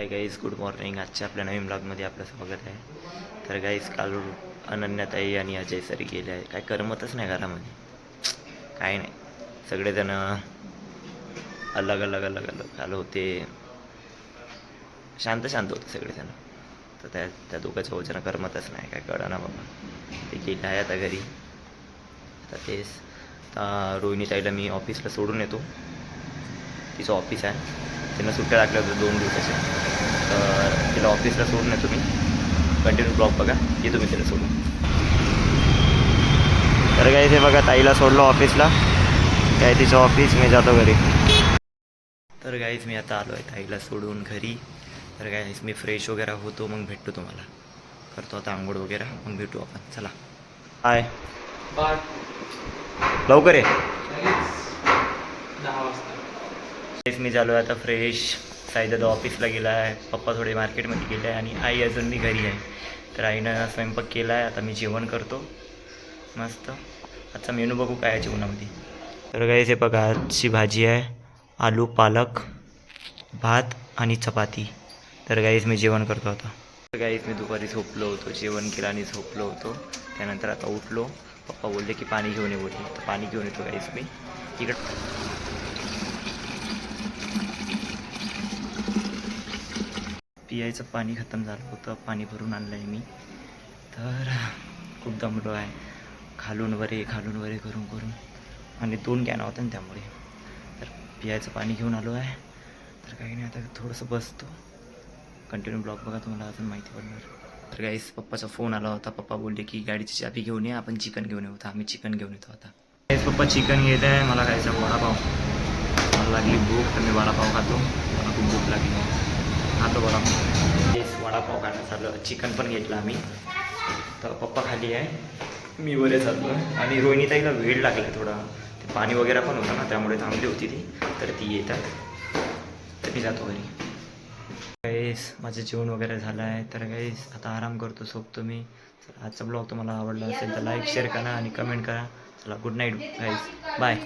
Hi guys good morning आजच्या आपल्या नवीन ब्लॉगमध्ये आपलं स्वागत आहे. तर गाईज काल अनन्याताई आणि अजय सर गेले आहे. काय करमतच नाही घरामध्ये. काय नाही. सगळेजण अलग अलग अलग अलग. आलं होते. शांत शांत होते सगळेजण. तर त्या त्या दोघांच्या वचनं करमतच नाही. काय कळा ना बाबा. ते गेले आहे आता घरी. आता तेच. रोहिणी ताईला मी ऑफिसला सोडून येतो. तिचं ऑफिस आहे. त्यांना सुट्ट्या लागल्या होत्या दोन दिवसाच्या. तर तिला ऑफिसला सोडून येतो मी. कंटिन्यू ब्लॉग बघा. येतो मी तिला सोडून. तर काय ते बघा ताईला सोडलं ऑफिसला काय तिचं ऑफिस मी जातो घरी. तर गाईज मी आता आलो आहे ताईला सोडून घरी. तर गाईज मी फ्रेश वगैरे होतो मग भेटतो तुम्हाला. करतो आता आंघोळ वगैरे मग भेटू आपण. चला. हाय बाय लवकर आहे तेच मी झालो आहे आता फ्रेश साईदादा ऑफिसला गेला आहे. पप्पा थोडे मार्केटमध्ये गेले आहे आणि आई अजून मी घरी आहे. तर आईनं स्वयंपाक केला आहे. आता मी जेवण करतो. मस्त. आजचा मेनू बघू काय आहे जेवणामध्ये. तर काही हे बघा आजची भाजी आहे. आलू पालक भात आणि चपाती. तर गाईज मी जेवण करतो आता. तर गाईज मी दुपारी झोपलो होतो. जेवण केलं आणि झोपलो होतो. त्यानंतर आता उठलो. पप्पा बोलले की पाणी घेऊन ये बोलले. तर पाणी घेऊन येतो गाईज मी. इकडं पियायचं पाणी खतम झालं होतं पाणी भरून आणलं आहे मी. तर खूप दमलो आहे खालून वरे खालून वरे करून करून. आणि दोन कॅन होत्या ना त्यामुळे. तर पियायचं पाणी घेऊन आलो आहे. तर काही नाही आता थोडंसं बसतो. कंटिन्यू ब्लॉग बघा तुम्हाला अजून माहिती पडणार. तर काहीच पप्पाचा फोन आला होता. पप्पा बोलले की गाडीची चाबी घेऊन ये आपण चिकन घेऊन येऊ. तर आम्ही चिकन घेऊन येतो आता. काहीच पप्पा चिकन घेत आहे. मला खायचा वडापाव. मला लागली भूक तर मी वडापाव खातो. मला खूप भूक लागली. वडापाव तेच वडापाव खाणं चाललं चिकन पण घेतलं आम्ही. तर पप्पा खाली आहे. मी वरे चाललो आणि रोहिणीताईला वेळ लागला थोडा. ते पाणी वगैरे पण होतं ना त्यामुळे थांबली होती ती. तर ती येतात. तर मी जातो घरी. गाईस माझं जेवण वगैरे झालं आहे तर गाईस आता आराम करतो झोपतो मी. चला आजचा ब्लॉग तुम्हाला आवडला असेल तर लाईक शेअर करा आणि कमेंट करा. चला गुड नाईट गाईस बाय